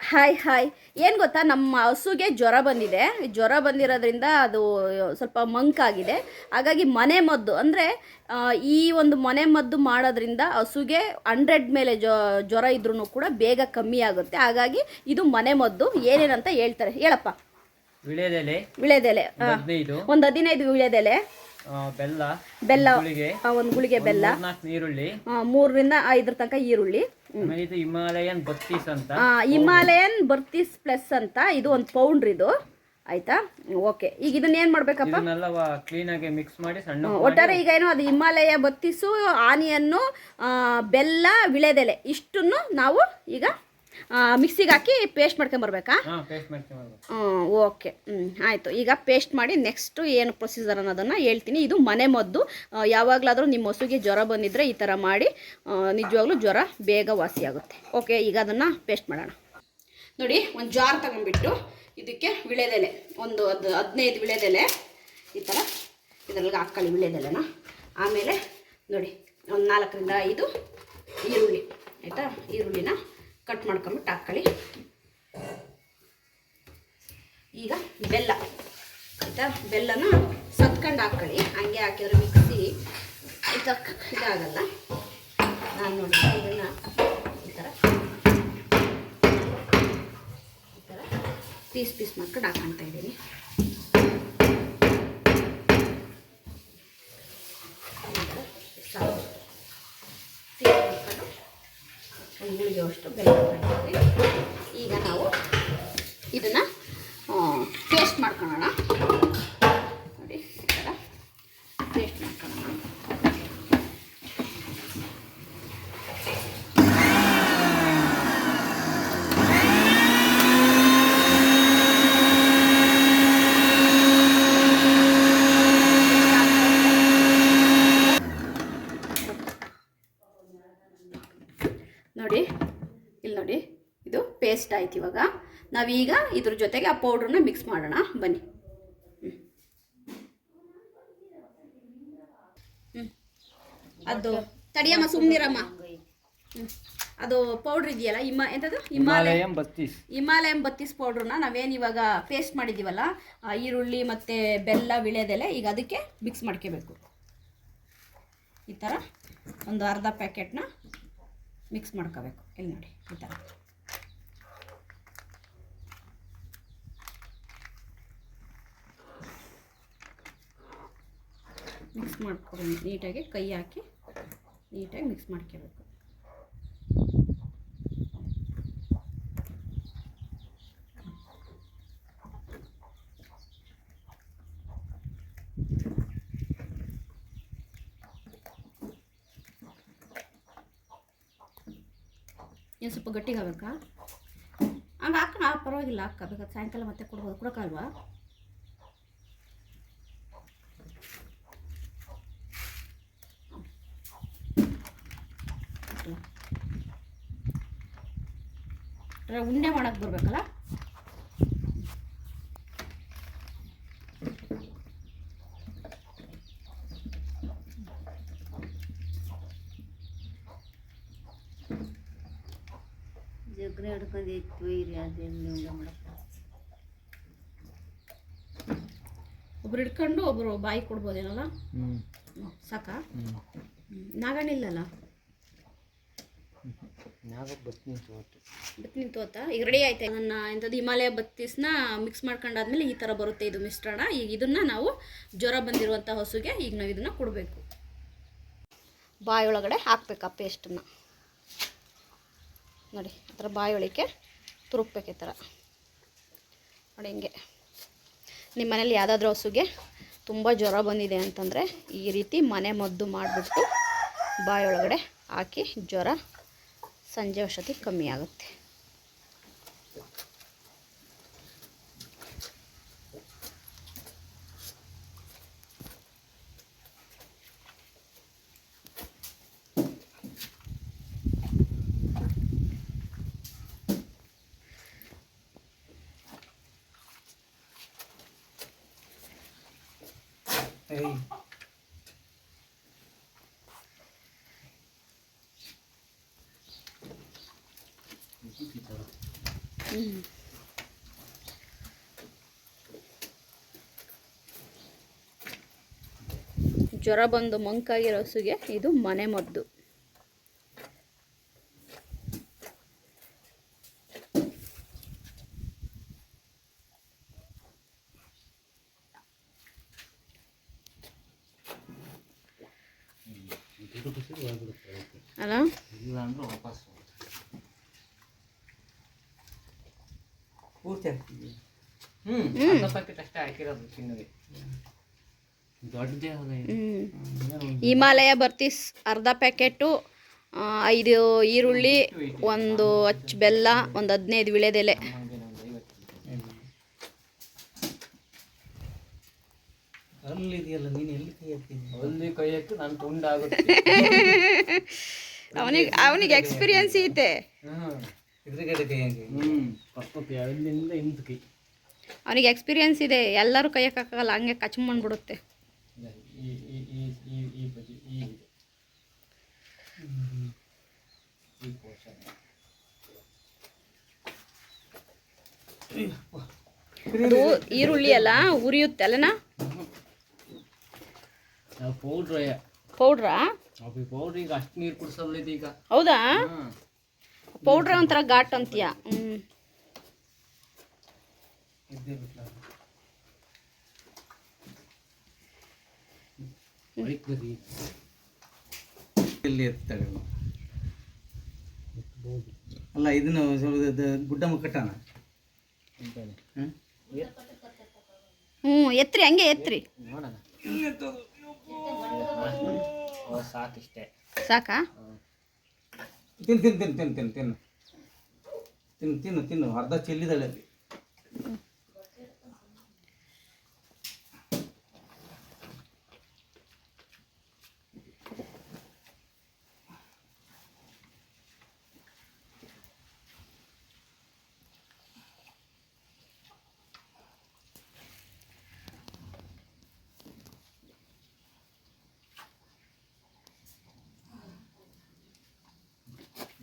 Hi hi. ಏನು ಗೊತ್ತಾ? ನಮ್ಮ ಹಸುಗೆ ಜ್ವರ ಬಂದಿದೆ. ಜ್ವರ ಬಂದಿರೋದ್ರಿಂದ ಅದು ಸ್ವಲ್ಪ ಮಂಕಾಗಿದೆ ಹಾಗಾಗಿ ಮನೆ ಮದ್ದು ಅಂದರೆ ಈ ಒಂದು ಮನೆ ಮದ್ದು ಮಾಡೋದ್ರಿಂದ ಹಸುಗೆ ಹಂಡ್ರೆಡ್ ಮೇಲೆ ಜ್ವರ ಇದ್ರೂ ಕೂಡ ಬೇಗ ಕಮ್ಮಿ ಆಗುತ್ತೆ. ಹಾಗಾಗಿ ಇದು ಮನೆ ಮದ್ದು. ಏನೇನಂತ ಹೇಳ್ತಾರೆ? ಹೇಳಪ್ಪ. ವಿಳೆದೆಲೆ. ವಿಳೆದೆಲೆ. ಒಂದು ಹದಿನೈದು ವಿಳೆದೆಲೆ. ಬೆಲ್ಲ ಬೆಲ್ಲ ಒಂದು ಗುಳಿಗೆ ಬೆಲ್ಲ ಈರುಳ್ಳಿ ಮೂರರಿಂದ ಐದರ ತನಕ ಈರುಳ್ಳಿ. ಹಿಮಾಲಯನ್ ಬರ್ತೀಸ್ ಅಂತ. ಹಿಮಾಲಯನ್ ಬರ್ತೀಸ್ ಪ್ಲಸ್ ಅಂತ ಇದು ಒಂದು ಪೌಂಡ್ರ್ ಇದು. ಆಯ್ತಾ? ಓಕೆ. ಈಗ ಇದನ್ನ ಏನ್ ಮಾಡ್ಬೇಕಪ್ಪ? ಕ್ಲೀನಾಗಿ ಕ್ಲೀನ್ ಆಗಿ ಮಿಕ್ಸ್ ಮಾಡಿ ಸಣ್ಣ ಒಟ್ಟಾರೆ ಈಗ ಏನು ಅದು ಹಿಮಾಲಯ ಬತ್ತಿಸು ಆನಿಯನ್ನು ಬೆಲ್ಲ ವಿಳೆದೆಲೆ ಇಷ್ಟನ್ನು ನಾವು ಈಗ ಮಿಕ್ಸಿಗೆ ಹಾಕಿ ಪೇಸ್ಟ್ ಮಾಡ್ಕೊಂಬರ್ಬೇಕಾ ಹಾ ಪೇಸ್ಟ್ ಮಾಡ್ಕೊಂಡು ಓಕೆ ಹ್ಞೂ ಆಯಿತು. ಈಗ ಪೇಸ್ಟ್ ಮಾಡಿ ನೆಕ್ಸ್ಟು ಏನು ಪ್ರೊಸೀಜರ್ ಅನ್ನೋದನ್ನು ಹೇಳ್ತೀನಿ. ಇದು ಮನೆ ಮದ್ದು. ಯಾವಾಗಲಾದರೂ ನಿಮ್ಮ ಹಸುಗೆ ಜ್ವರ ಬಂದಿದ್ದರೆ ಈ ಥರ ಮಾಡಿ ನಿಜವಾಗ್ಲೂ ಜ್ವರ ಬೇಗ ವಾಸಿಯಾಗುತ್ತೆ ಓಕೆ ಈಗ ಅದನ್ನು ಪೇಸ್ಟ್ ಮಾಡೋಣ. ನೋಡಿ ಒಂದು ಜಾರ್ ತಗೊಂಡ್ಬಿಟ್ಟು ಇದಕ್ಕೆ ವಿಳೆದೆಲೆ ಒಂದು ಅದು ಹದಿನೈದು ವಿಳೆದೆಲೆ ಈ ಥರ ಇದರೊಳಗೆ ಹಾಕ್ಕೊಳ್ಳಿ ವಿಳೆದೆಲೆನ. ಆಮೇಲೆ ನೋಡಿ ಒಂದು ನಾಲ್ಕರಿಂದ ಐದು ಈರುಳ್ಳಿ. ಆಯಿತಾ? ಈರುಳ್ಳಿನ ಕಟ್ ಮಾಡ್ಕೊಂಬಿಟ್ಟು ಹಾಕ್ಕೊಳ್ಳಿ. ಈಗ ಬೆಲ್ಲ. ಆಯಿತಾ? ಬೆಲ್ಲನ ಸತ್ಕೊಂಡು ಹಾಕ್ಕೊಳ್ಳಿ. ಹಂಗೆ ಹಾಕಿದ್ರೆ ಮಿಕ್ಸಿ ಆಯ್ತಾ ಇದಾಗಲ್ಲ. ನಾನು ನೋಡಿ ಈ ಥರ. ಈ ಥರ ಪೀಸ್ ಪೀಸ್ ಮಾಡ್ಕೊಂಡು ಹಾಕ್ಕೊಳ್ತಾ ಇದ್ದೀನಿ ಈ ಥರ ಸಾಕು ಪೀಸ್ ಮಾಡ್ಕೊಂಡು ಗುಳಿಗೆಯಷ್ಟು ಬೆಲ್ಲ ಈಗ ನಾವು ಇದನ್ನು ಪೇಸ್ಟ್ ಮಾಡ್ಕೊಳ್ಳೋಣ ನೋಡಿ ಈ ಥರ ಪೇಸ್ಟ್ ಮಾಡ್ಕೊಳ್ಳೋಣ ನೋಡಿ ಇಲ್ಲಿ ನೋಡಿ ಇದು ಪೇಸ್ಟ್ ಆಯ್ತು ಇವಾಗ. ನಾವೀಗ ಇದ್ರ ಜೊತೆಗೆ ಆ ಪೌಡ್ರನ್ನ ಮಿಕ್ಸ್ ಮಾಡೋಣ. ಬನ್ನಿ. ಅದು ತಡಿಯಮ್ಮ ಸುಮ್ಮನಿರಮ್ಮ ಹ್ಞೂ ಅದು ಪೌಡ್ರ್ ಇದೆಯಲ್ಲ ಹಿಮ ಎಂಥದ್ದು ಹಿಮಾಲಯ. ಹಿಮಾಲಯನ್ ಬತ್ತೀಸ್. ಹಿಮಾಲಯಂ ಬತ್ತೀಸ್ ಪೌಡ್ರನ್ನ ನಾವೇನು ಇವಾಗ ಪೇಸ್ಟ್ ಮಾಡಿದ್ದೀವಲ್ಲ ಈರುಳ್ಳಿ ಮತ್ತು ಬೆಲ್ಲ ವಿಳೆದೆಲೆ ಈಗ ಅದಕ್ಕೆ ಮಿಕ್ಸ್ ಮಾಡ್ಕೋಬೇಕು. ಈ ಥರ ಒಂದು ಅರ್ಧ ಪ್ಯಾಕೆಟ್ನ ಮಿಕ್ಸ್ ಮಾಡ್ಕೋಬೇಕು. ಇಲ್ಲಿ ನೋಡಿ ಈ ಥರ ಮಿಕ್ಸ್ ಮಾಡ್ಕೊಬೇಕು ನೀಟಾಗಿ ಕೈ ಹಾಕಿ ನೀಟಾಗಿ ಮಿಕ್ಸ್ ಮಾಡ್ಕೋಬೇಕು. ಏನು ಸ್ವಲ್ಪ ಗಟ್ಟಿಗೆ ಆಗ್ಬೇಕಾ ಹಂಗೆ ಹಾಕೋಣ, ಪರವಾಗಿಲ್ಲ ಹಾಕಬೇಕಾದ್ರೆ ಸಾಯಂಕಾಲ ಮತ್ತೆ ಕೊಡ್ಬೋದು. ಕೊಡೋಕ್ಕಲ್ವಾ ಉಂಡೆ ಮಾಡೋಕ್ಕೆ ಬರಬೇಕಲ್ಲ? ಜಗ್ರೆ ಹಿಡ್ಕೊಂಡು ಇತ್ತು ಇರಿ ಅದೇನು ಉಂಡೆ ಮಾಡಕ್ಕೆ ಒಬ್ರು ಹಿಡ್ಕೊಂಡು ಒಬ್ಬರು ಬಾಯಿ ಕೊಡ್ಬೋದೇನಲ್ಲ? ಸಾಕಾ? ನಾಗಣ್ಣ ಹ್ಮ್, ನಾಗಣ್ಣಿಲ್ಲಲ್ಲ ನಾಗ ಬತ್ತೀಸ್ ಒಟ್ಟು ಬತ್ ನಿಂತೋತ ಈಗ ರೆಡಿ ಆಯ್ತು? ನನ್ನ ಎಂಥದ್ದು ಹಿಮಾಲಯ ಬತ್ತೀಸ್ನ ಮಿಕ್ಸ್ ಮಾಡ್ಕೊಂಡಾದ್ಮೇಲೆ ಈ ಥರ ಬರುತ್ತೆ ಇದು ಮಿಶ್ರಣ. ಈಗ ಇದನ್ನು ನಾವು ಜ್ವರ ಬಂದಿರುವಂಥ ಹಸುಗೆ ಈಗ ನಾವು ಇದನ್ನು ಕೊಡಬೇಕು. ಒಳಗಡೆ ಹಾಕ್ಬೇಕು ಆ ಪೇಸ್ಟನ್ನು ನೋಡಿ, ಆ ಥರ ಬಾಯೊಳಕ್ಕೆ ತುರುಕ್ಬೇಕು ಈ ಥರ ನೋಡಿ ಹಿಂಗೆ. ನಿಮ್ಮ ಮನೇಲಿ ಯಾವುದಾದ್ರೂ ಹಸುಗೆ ತುಂಬ ಜ್ವರ ಬಂದಿದೆ ಅಂತಂದರೆ ಈ ರೀತಿ ಮನೆ ಮದ್ದು ಮಾಡಿಬಿಟ್ಟು ಒಳಗಡೆ ಹಾಕಿ ಜ್ವರ ಸಂಜೆ ಅಷ್ಟೊತ್ತಿ ಕಮ್ಮಿ ಆಗುತ್ತೆ. ಏಯ್. ಜ್ವರ ಬಂದು ಮಂಕಾಗಿರೋ ಹಸುಗೆ ಇದು ಮನೆ ಮದ್ದು. ಅಲ್ಲ ಹಿಮಾಲಯ ಬರ್ತೀಸ್ ಅರ್ಧ ಪ್ಯಾಕೆಟು ಐದು ಈರುಳ್ಳಿ ಒಂದು ಹಚ್ಚು ಬೆಲ್ಲ ಒಂದು ಹದಿನೈದು ವಿಳೆದೆಲೆ. ಅವನಿಗೆ ಅವನಿಗೆ ಎಕ್ಸ್ಪೀರಿಯನ್ಸ್ ಐತೆ. ಅವನಿಗೆ ಎಕ್ಸ್ಪೀರಿಯನ್ಸ್ ಇದೆ ಎಲ್ಲರೂ ಕೈಯಕ್ಕೆ ಹಾಕಲ್ಲ ಹಂಗೆ ಕಚ್ ಮಾಡ್ಬಿಡುತ್ತೆ ಈರುಳ್ಳಿ ಅಲ್ಲ ಉರಿಯುತ್ತೆ ಅಲ್ಲನಾ? ಪೌಡ್ರಾ ಪೌಡ್ರಾ ಪೌಡ್ರ್ ಈಗ ಅಷ್ಟು ನೀರು ಕುಡಿಸಲ್ಲ ಈಗ. ಹೌದಾ? ಪೌಡ್ರ್ ಒಂಥರ ಘಾಟ್ ಅಂತೀಯ? ಹ್ಞೂ ಅಲ್ಲ ಇದನ್ನು ಗುಡ್ಡ ಮುಕ್ಕಟ್ಟಣ ಹ್ಞೂ ಎತ್ರಿ ಹಂಗೆ ಎತ್ರಿ. ಸಾಕಿಷ್ಟೇ ಸಾಕಾ ತಿನ್ ತಿನ್ ತಿನ್ ತಿನ್ ತಿನ್ ತಿನ್ನು. ತಿನ್ನು ತಿನ್ನು ತಿನ್ನು. ಅರ್ಧ ಚೆಲ್ಲಿದಳೆ ಅಲ್ಲಿ.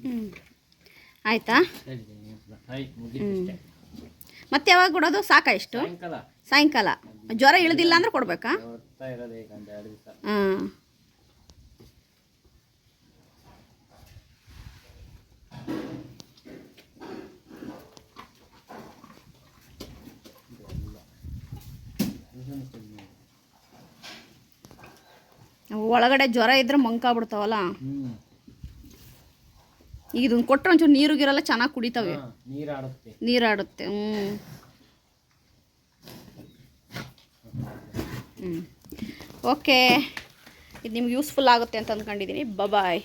ಹ್ಞೂ ಆಯಿತಾ? ಮತ್ತೆ ಯಾವಾಗ ಕೊಡೋದು? ಸಾಕಾ ಇಷ್ಟು? ಸಾಯಂಕಾಲ. ಜ್ವರ ಇಳಿದಿಲ್ಲ ಅಂದ್ರೆ ಕೊಡ್ಬೇಕಾ? ಹಾಂ ಒಳಗಡೆ ಜ್ವರ ಇದ್ರೆ ಮಂಕಾಗ್ಬಿಡ್ತಾವಲ್ಲ? ಈಗ ಇದನ್ನ ಕೊಟ್ಟರೆ ಒಂಚೂರು ನೀರು ಗಿರಲ್ಲ ಚೆನ್ನಾಗಿ ಕುಡಿತಾವೆ. ನೀರಾಡುತ್ತೆ. ನೀರಾಡುತ್ತೆ ಹ್ಞೂ ಹ್ಞೂ ಓಕೆ ಇದು ನಿಮ್ಗೆ ಯೂಸ್ಫುಲ್ ಆಗುತ್ತೆ ಅಂತ ಅಂದ್ಕೊಂಡಿದ್ದೀನಿ ಬಾಯ್